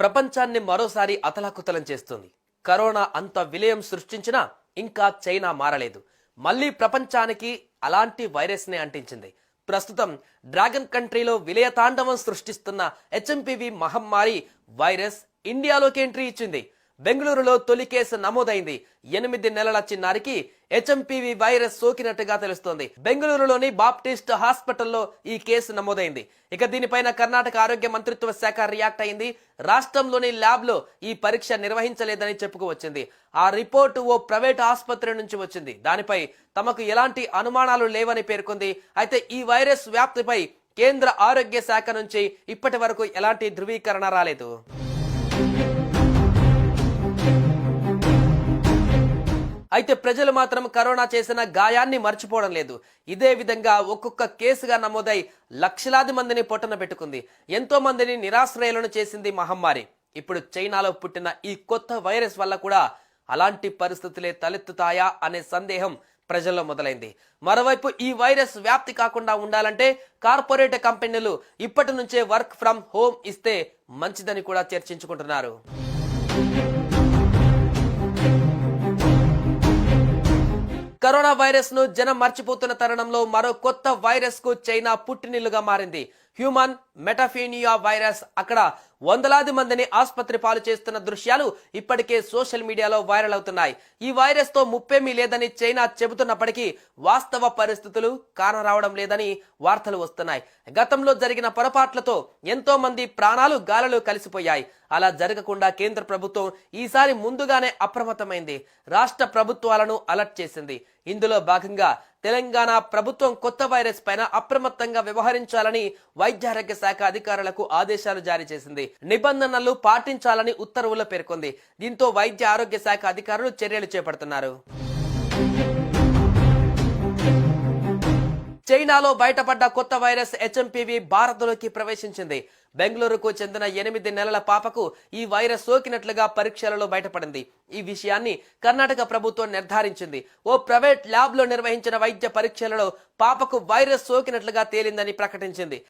ప్రపంచాన్ని మరోసారి అతలాకుతలం చేస్తుంది. కరోనా అంత విలయం సృష్టించినా ఇంకా చైనా మారలేదు. మళ్ళీ ప్రపంచానికి అలాంటి వైరస్నే అంటించింది. ప్రస్తుతం డ్రాగన్ కంట్రీలో విలయతాండవం సృష్టిస్తున్న హెచ్ఎంపివి మహమ్మారి వైరస్ ఇండియాలోకి ఎంట్రీ ఇచ్చింది. బెంగళూరులో తొలి కేసు నమోదైంది. ఎనిమిది నెలల చిన్నారికి హెచ్ఎంపివి వైరస్ సోకినట్టుగా తెలుస్తోంది. బెంగళూరులోని బాప్టిస్ట్ హాస్పిటల్లో ఈ కేసు నమోదైంది. ఇక దీనిపైన కర్ణాటక ఆరోగ్య మంత్రిత్వ శాఖ రియాక్ట్ అయింది. రాష్ట్రంలోని ల్యాబ్లో ఈ పరీక్ష నిర్వహించలేదని చెప్పుకువచ్చింది ఆ రిపోర్టు ఓ ప్రైవేట్ ఆసుపత్రి నుంచి వచ్చింది. దానిపై తమకు ఎలాంటి అనుమానాలు లేవని పేర్కొంది. అయితే ఈ వైరస్ వ్యాప్తిపై కేంద్ర ఆరోగ్య శాఖ నుంచి ఇప్పటి వరకు ఎలాంటి ధృవీకరణ రాలేదు. అయితే ప్రజలు మాత్రం కరోనా చేసిన గాయాన్ని మర్చిపోవడం లేదు. ఇదే విధంగా ఒక్కొక్క కేసుగా నమోదై లక్షలాది మందిని పొట్టన పెట్టుకుంది. ఎంతో మందిని నిరాశ్రయాలను చేసింది మహమ్మారి. ఇప్పుడు చైనాలో పుట్టిన ఈ కొత్త వైరస్ వల్ల కూడా అలాంటి పరిస్థితులే తలెత్తుతాయా అనే సందేహం ప్రజల్లో మొదలైంది. మరోవైపు ఈ వైరస్ వ్యాప్తి కాకుండా ఉండాలంటే కార్పొరేట్ కంపెనీలు ఇప్పటి నుంచే వర్క్ ఫ్రం హోమ్ ఇస్తే మంచిదని కూడా చర్చించుకుంటున్నారు. కరోనా వైరస్ను జనం మర్చిపోతున్న తరుణంలో మరో కొత్త వైరస్కు చైనా పుట్టినిల్లుగా మారింది. Human metapneumovirus. అక్కడ వందలాది మందిని ఆసుపత్రి పాలు చేస్తున్న దృశ్యాలు ఇప్పటికే సోషల్ మీడియాలో వైరల్ అవుతున్నాయి. ఈ వైరస్తో ముప్పేమీ లేదని చైనా చెబుతున్నప్పటికీ వాస్తవ పరిస్థితులు కానరావడం లేదని వార్తలు వస్తున్నాయి. గతంలో జరిగిన పొరపాట్లతో ఎంతో మంది ప్రాణాలు గాలలో కలిసిపోయాయి. అలా జరగకుండా కేంద్ర ప్రభుత్వం ఈసారి ముందుగానే అప్రమత్తమైంది. రాష్ట్ర ప్రభుత్వాలను అలర్ట్ చేసింది. ఇందులో భాగంగా తెలంగాణ ప్రభుత్వం కొత్త వైరస్ పైన అప్రమత్తంగా వ్యవహరించాలని వైద్యారోగ్య శాఖ అధికారులకు ఆదేశాలు జారీ చేసింది. నిబంధనలు పాటించాలని ఉత్తర్వుల్లో పేర్కొంది. దీంతో వైద్య ఆరోగ్య శాఖ అధికారులు చర్యలు చేపడుతున్నారు. చైనాలో బయటపడ్డ కొత్త వైరస్ హెచ్ఎంపివి భారత్లోకి ప్రవేశించింది. బెంగళూరుకు చెందిన ఎనిమిది నెలల పాపకు ఈ వైరస్ సోకినట్లుగా పరీక్షలలో బయటపడింది. ఈ విషయాన్ని కర్ణాటక ప్రభుత్వం నిర్ధారించింది. ఓ ప్రైవేట్ ల్యాబ్లో నిర్వహించిన వైద్య పరీక్షలలో పాపకు వైరస్ సోకినట్లుగా తేలిందని ప్రకటించింది.